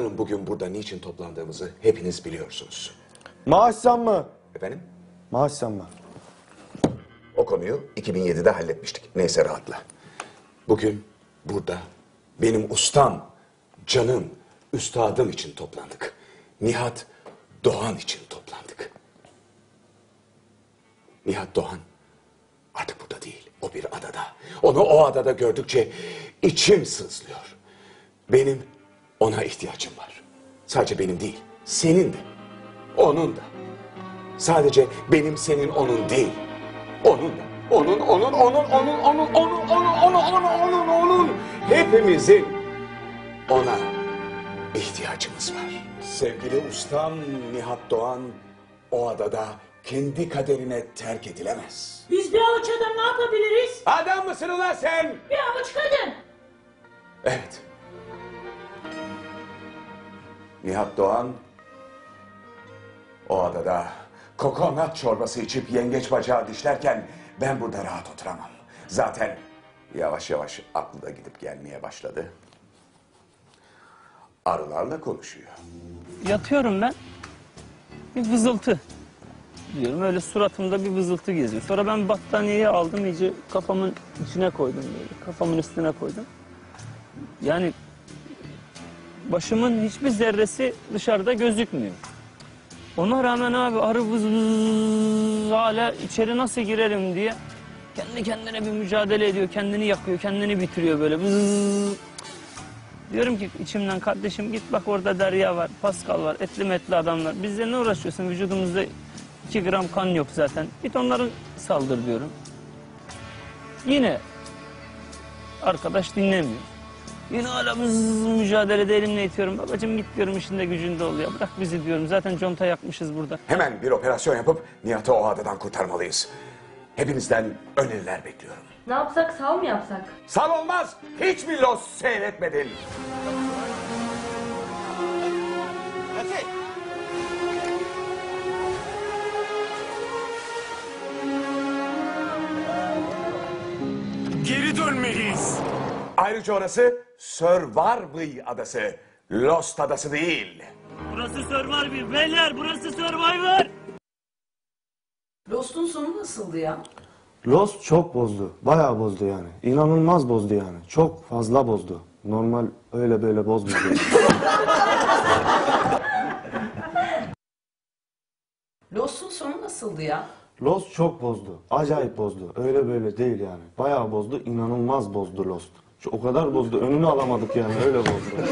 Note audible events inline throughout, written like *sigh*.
Sanırım bugün burada niçin toplandığımızı hepiniz biliyorsunuz. Maaş zammı. Efendim? Maaş zammı. O konuyu 2007'de halletmiştik. Neyse rahatla. Bugün burada benim ustam, canım, üstadım için toplandık. Nihat Doğan için toplandık. Nihat Doğan artık burada değil. O bir adada. Onu o adada gördükçe içim sızlıyor. Benim ona ihtiyacım var. Sadece benim değil, senin de. Onun da. Sadece benim senin onun değil. Onun da. Onun, onun, onun, onun, onun, onun, onun, onun, onun, onun, onun. Hepimizin ona ihtiyacımız var. Sevgili ustam Nihat Doğan o adada kendi kaderine terk edilemez. Biz bir avuç adam ne yapabiliriz? Adam mısın ulan sen? Bir avuç kadın. Evet. Nihat Doğan o adada kokonat çorbası içip yengeç bacağı dişlerken ben burada rahat oturamam. Zaten yavaş yavaş aklı da gidip gelmeye başladı. Arılarla konuşuyor. Yatıyorum ben. Bir vızıltı. Diyorum öyle suratımda bir vızıltı geziyor. Sonra ben battaniyeyi aldım iyice kafamın içine koydum böyle. Kafamın üstüne koydum. Yani başımın hiçbir zerresi dışarıda gözükmüyor. Ona rağmen abi arı vız vız hala içeri nasıl girerim diye kendi kendine bir mücadele ediyor. Kendini yakıyor, kendini bitiriyor böyle. Vız. Diyorum ki içimden kardeşim git bak orada Derya var, Pascal var, etli metli adamlar. Bizle ne uğraşıyorsun? Vücudumuzda 2 gram kan yok zaten. Git onları saldır diyorum. Yine arkadaş dinlemiyor. Yine hala mücadelede elimle itiyorum. Babacım git diyorum işinde gücünde oluyor. Bırak bizi diyorum. Zaten conta yakmışız burada. Hemen bir operasyon yapıp Nihat'ı o adadan kurtarmalıyız. Hepinizden öneriler bekliyorum. Ne yapsak sal mı yapsak? Sal olmaz. Hiç mi Los seyretmedin? Ayrıca orası Survivor adası. Lost adası değil. Burası Survivor. Beyler burası Survivor. Lost'un sonu nasıldı ya? Lost çok bozdu. Bayağı bozdu yani. İnanılmaz bozdu yani. Çok fazla bozdu. Normal öyle böyle bozmadı. *laughs* Lost'un sonu nasıldı ya? Lost çok bozdu. Acayip bozdu. Öyle böyle değil yani. Bayağı bozdu. İnanılmaz bozdu Lost. Şu- O kadar bozdu. Önünü alamadık yani. Öyle bozdu. *laughs*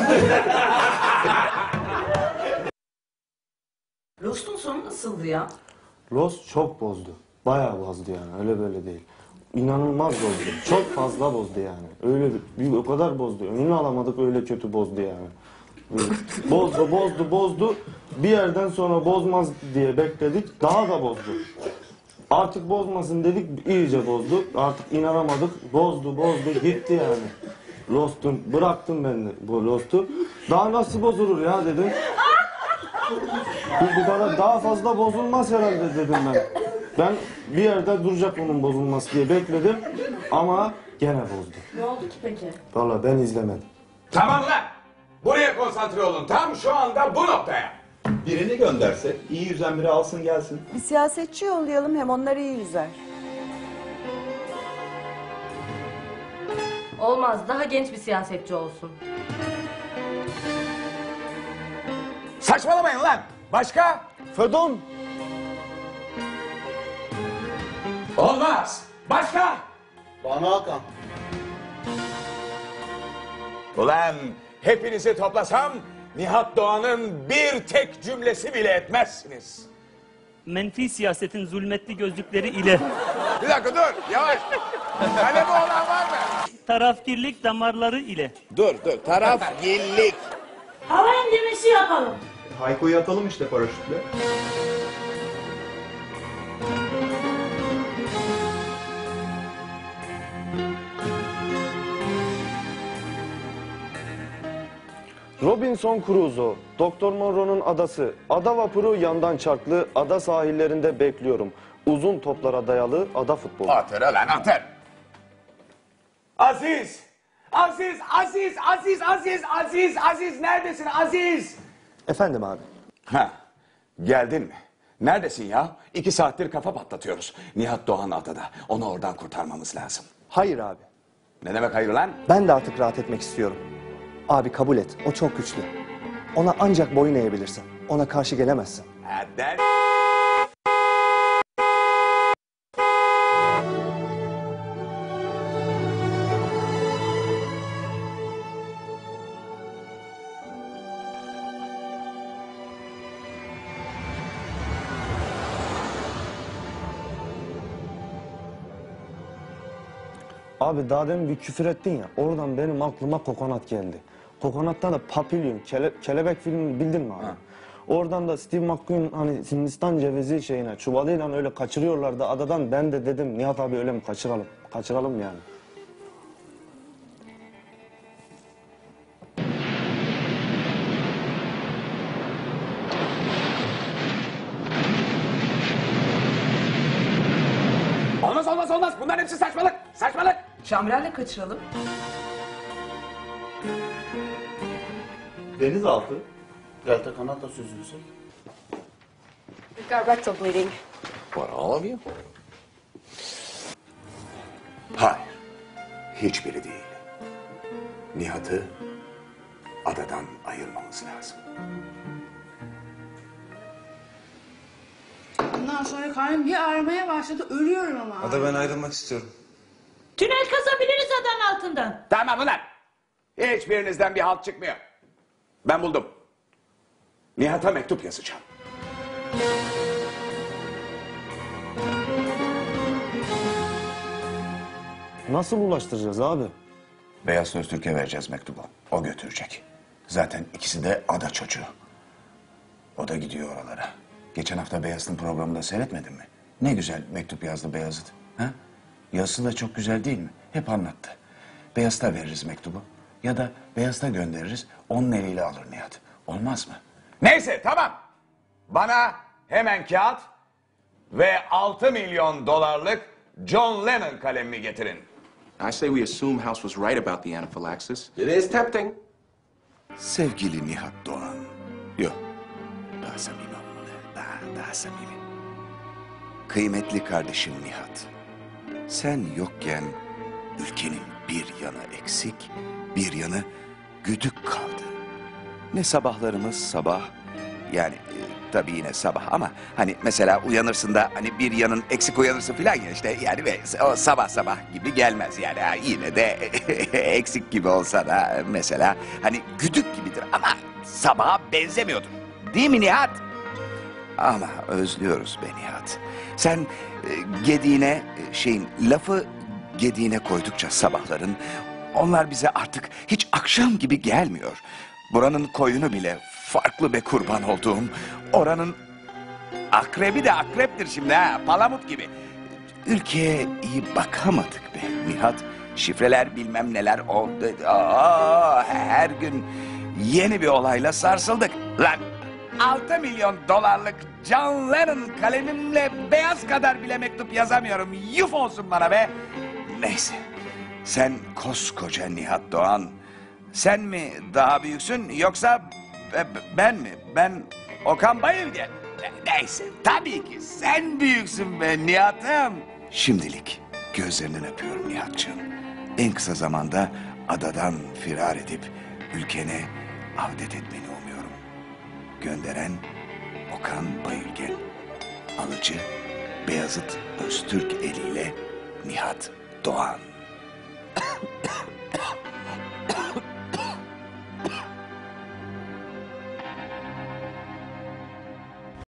Lost'un sonu nasıldı ya? Lost çok bozdu. Bayağı bozdu yani. Öyle böyle değil. İnanılmaz bozdu. Çok fazla bozdu yani. Öyle bir, o kadar bozdu. Önünü alamadık öyle kötü bozdu yani. Bozdu, bozdu, bozdu. Bir yerden sonra bozmaz diye bekledik. Daha da bozdu. Artık bozmasın dedik, iyice bozdu. Artık inanamadık. Bozdu, bozdu, gitti yani. Lost'un, bıraktım ben de bu Lost'u. Daha nasıl bozulur ya dedim. Bu, bu kadar daha fazla bozulmaz herhalde dedim ben. Ben bir yerde duracak onun bozulması diye bekledim ama gene bozdu. Ne oldu ki peki? Vallahi ben izlemedim. Tamam lan. Buraya konsantre olun. Tam şu anda bu noktaya. Birini göndersek iyi yüzen biri alsın gelsin. Bir siyasetçi yollayalım hem onlar iyi yüzer. Olmaz. Daha genç bir siyasetçi olsun. Saçmalamayın lan. Başka? Fedon! Olmaz. Başka? Banu Hakan. Ulan hepinizi toplasam Nihat Doğan'ın bir tek cümlesi bile etmezsiniz. Menfi siyasetin zulmetli gözlükleri ile Bir dakika dur yavaş. Kalemi olan var mı? tarafkirlik damarları ile Dur dur taraf gillik. Hava indirmesi yapalım. Hayko'yu atalım işte paraşütle. Robinson Crusoe, Doktor Monroe'nun adası, ada vapuru yandan çarklı, ada sahillerinde bekliyorum. Uzun toplara dayalı ada futbolu. Atır lan atır. Aziz, Aziz, Aziz, Aziz, Aziz, Aziz, Aziz neredesin Aziz? Efendim abi. Ha, geldin mi? Neredesin ya? İki saattir kafa patlatıyoruz. Nihat Doğan adada. Onu oradan kurtarmamız lazım. Hayır abi. Ne demek hayır lan? Ben de artık rahat etmek istiyorum. Abi kabul et. O çok güçlü. Ona ancak boyun eğebilirsin. Ona karşı gelemezsin. Hadi. Abi daha demin bir küfür ettin ya. Oradan benim aklıma kokonat geldi. Kokonat'ta da Papilyon, kele- kelebek filmini bildin mi abi? Oradan da Steve McQueen hani Hindistan cevizi şeyine çuvalıyla öyle kaçırıyorlardı adadan. Ben de dedim Nihat abi öyle mi kaçıralım? Kaçıralım yani. Olmaz olmaz olmaz. Bunların hepsi saçmalık. Saçmalık. Şambrel'le kaçıralım. Denizaltı. Delta kanatla süzülsün. We've got rectal bleeding. For all of you? Hayır. Hiçbiri değil. Nihat'ı adadan ayırmamız lazım. Ondan sonra karnım bir ağrımaya başladı. Ölüyorum ama. Ada ben ayrılmak istiyorum. Tünel kazabiliriz adanın altından. Tamam ulan. Hiçbirinizden bir halt çıkmıyor. Ben buldum. Nihat'a mektup yazacağım. Nasıl ulaştıracağız abi? Beyaz Öztürk'e vereceğiz mektubu. O götürecek. Zaten ikisi de ada çocuğu. O da gidiyor oralara. Geçen hafta Beyazıt'ın programında seyretmedin mi? Ne güzel mektup yazdı Beyazıt. Ha? Yazısı da çok güzel değil mi? Hep anlattı. Beyazıt'a veririz mektubu. Ya da Beyazıt'a göndeririz. Onun eliyle alır Nihat. Olmaz mı? Neyse tamam. Bana hemen kağıt ve 6 milyon dolarlık John Lennon kalemimi getirin. I say we assume House was right about the anaphylaxis. It is tempting. Sevgili Nihat Doğan. Yok. Daha samimi olmalı. Daha, daha samimi. Kıymetli kardeşim Nihat. Sen yokken ülkenin bir yanı eksik, bir yanı güdük kaldı. Ne sabahlarımız sabah, yani e, tabii yine sabah ama hani mesela uyanırsın da hani bir yanın eksik uyanırsın filan ya işte yani ve o sabah sabah gibi gelmez yani ha, yine de *laughs* eksik gibi olsa da mesela hani güdük gibidir ama sabaha benzemiyordur. Değil mi Nihat? Ama özlüyoruz be Nihat. Sen e, gediğine e, şeyin lafı gediğine koydukça sabahların onlar bize artık hiç akşam gibi gelmiyor. Buranın koyunu bile farklı be kurban olduğum. Oranın akrebi de akreptir şimdi ha palamut gibi. Ülkeye iyi bakamadık be Nihat. Şifreler bilmem neler oldu. Aa, her gün yeni bir olayla sarsıldık. Lan 6 milyon dolarlık John Lennon kalemimle beyaz kadar bile mektup yazamıyorum. Yuf olsun bana be. Neyse. Sen koskoca Nihat Doğan. Sen mi daha büyüksün yoksa be- ben mi? Ben Okan Bayülgen. Ne- Neyse tabii ki sen büyüksün be Nihat'ım. Şimdilik gözlerinden öpüyorum Nihat'cığım. En kısa zamanda adadan firar edip ülkene avdet etmeni umuyorum. Gönderen Okan Bayülgen. Alıcı Beyazıt Öztürk eliyle Nihat Doğan.